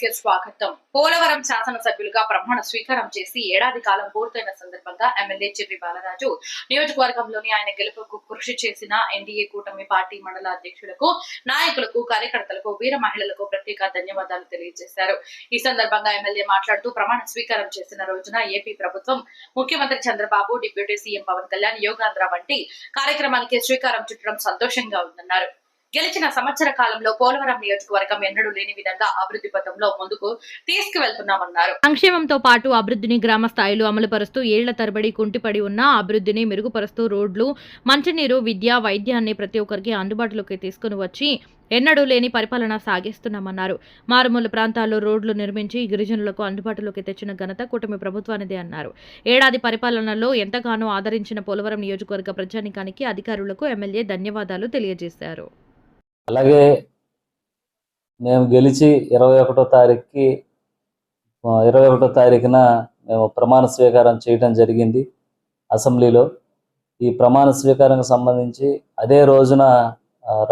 కి స్వాగతం. పోలవరం శాసనసభ్యులుగా ప్రమాణ స్వీకారం చేసి ఏడాది కాలం పూర్తయిన సందర్భంగా ఎమ్మెల్యే చిర్రి బాలరాజు నియోజకవర్గంలోని ఆయన గెలుపుకు కృషి చేసిన ఎన్డీఏ కూటమి పార్టీ మండల అధ్యక్షులకు నాయకులకు కార్యకర్తలకు వీర మహిళలకు ప్రత్యేక ధన్యవాదాలు తెలియజేశారు. ఈ సందర్భంగా ఎమ్మెల్యే మాట్లాడుతూ ప్రమాణ స్వీకారం చేసిన రోజున ఏపీ ప్రభుత్వం ముఖ్యమంత్రి చంద్రబాబు డిప్యూటీ సీఎం పవన్ కళ్యాణ్ యోగాంధ్ర వంటి కార్యక్రమానికి శ్రీకారం చుట్టడం సంతోషంగా ఉందన్నారు. గెలిచిన సంవత్సర కాలంలో పోలవరం నియోజకవర్గం ఎన్నడూ లేని విధంగా అభివృద్ధి పథంలో ముందుకు తీసుకువెళ్తున్నామన్నారు. సంక్షేమంతో పాటు అభివృద్ధిని గ్రామ స్థాయిలో అమలుపరుస్తూ ఏళ్ళ తరబడి కుంటిపడి ఉన్న అభివృద్ధిని మెరుగుపరుస్తూ రోడ్లు మంచినీరు విద్య వైద్యాన్ని ప్రతి ఒక్కరికి అందుబాటులోకి తీసుకుని వచ్చి ఎన్నడూ లేని పరిపాలన సాగిస్తున్నామన్నారు. మారుమూల ప్రాంతాల్లో రోడ్లు నిర్మించి గిరిజనులకు అందుబాటులోకి తెచ్చిన ఘనత కూటమి ప్రభుత్వానిదే అన్నారు. ఏడాది పరిపాలనలో ఎంతగానో ఆదరించిన పోలవరం నియోజకవర్గ ప్రజానికానికి అధికారులకు ఎమ్మెల్యే ధన్యవాదాలు తెలియజేశారు. అలాగే మేము గెలిచి ఇరవై ఒకటో తారీఖుకి ఇరవై ఒకటో తారీఖున మేము ప్రమాణ స్వీకారం చేయడం జరిగింది అసెంబ్లీలో. ఈ ప్రమాణ స్వీకారానికి సంబంధించి అదే రోజున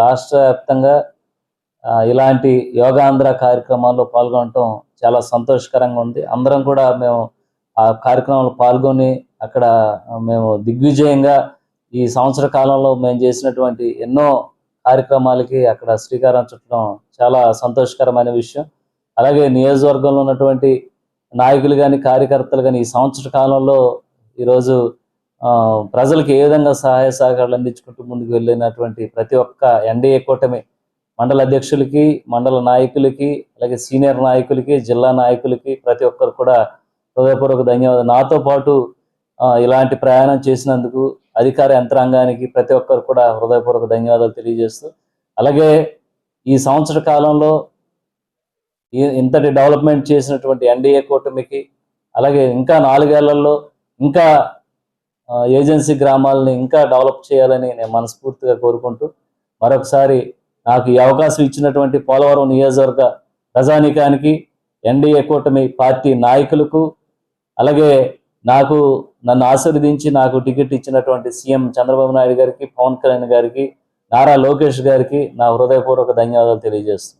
రాష్ట్ర వ్యాప్తంగా ఇలాంటి యోగాంధ్ర కార్యక్రమాల్లో పాల్గొనటం చాలా సంతోషకరంగా ఉంది. అందరం కూడా మేము ఆ కార్యక్రమంలో పాల్గొని అక్కడ మేము దిగ్విజయంగా ఈ సంవత్సర కాలంలో మేము చేసినటువంటి ఎన్నో కార్యక్రమాలకి అక్కడ శ్రీకారం చుట్టడం చాలా సంతోషకరమైన విషయం. అలాగే నియోజకవర్గంలో ఉన్నటువంటి నాయకులు కానీ కార్యకర్తలు కానీ ఈ సంవత్సర కాలంలో ఈరోజు ప్రజలకు ఏ విధంగా సహాయ సహకారాలు అందించుకుంటూ ముందుకు వెళ్ళినటువంటి ప్రతి ఒక్క ఎన్డీఏ కూటమి మండల అధ్యక్షులకి మండల నాయకులకి అలాగే సీనియర్ నాయకులకి జిల్లా నాయకులకి ప్రతి ఒక్కరు కూడా హృదయపూర్వక ధన్యవాదాలు. నాతో పాటు ఇలాంటి ప్రయాణం చేసినందుకు అధికార యంత్రాంగానికి ప్రతి ఒక్కరు కూడా హృదయపూర్వక ధన్యవాదాలు తెలియజేస్తూ అలాగే ఈ సంవత్సర కాలంలో ఈ- ఇంతటి డెవలప్మెంట్ చేసినటువంటి ఎన్డీఏ కూటమికి అలాగే ఇంకా నాలుగేళ్ళలో ఇంకా ఏజెన్సీ గ్రామాలని ఇంకా డెవలప్ చేయాలని నేను మనస్ఫూర్తిగా కోరుకుంటూ మరొకసారి నాకు ఈ అవకాశం ఇచ్చినటువంటి పోలవరం నియోజకవర్గ ప్రజానీకానికి ఎన్డీఏ కూటమి పార్టీ నాయకులకు అలాగే నాకు నన్ను ఆశీర్వదించి నాకు టికెట్ ఇచ్చినటువంటి సీఎం చంద్రబాబు నాయుడు గారికి పవన్ కళ్యాణ్ గారికి నారా లోకేష్ గారికి నా హృదయపూర్వక ధన్యవాదాలు తెలియజేస్తున్నాను.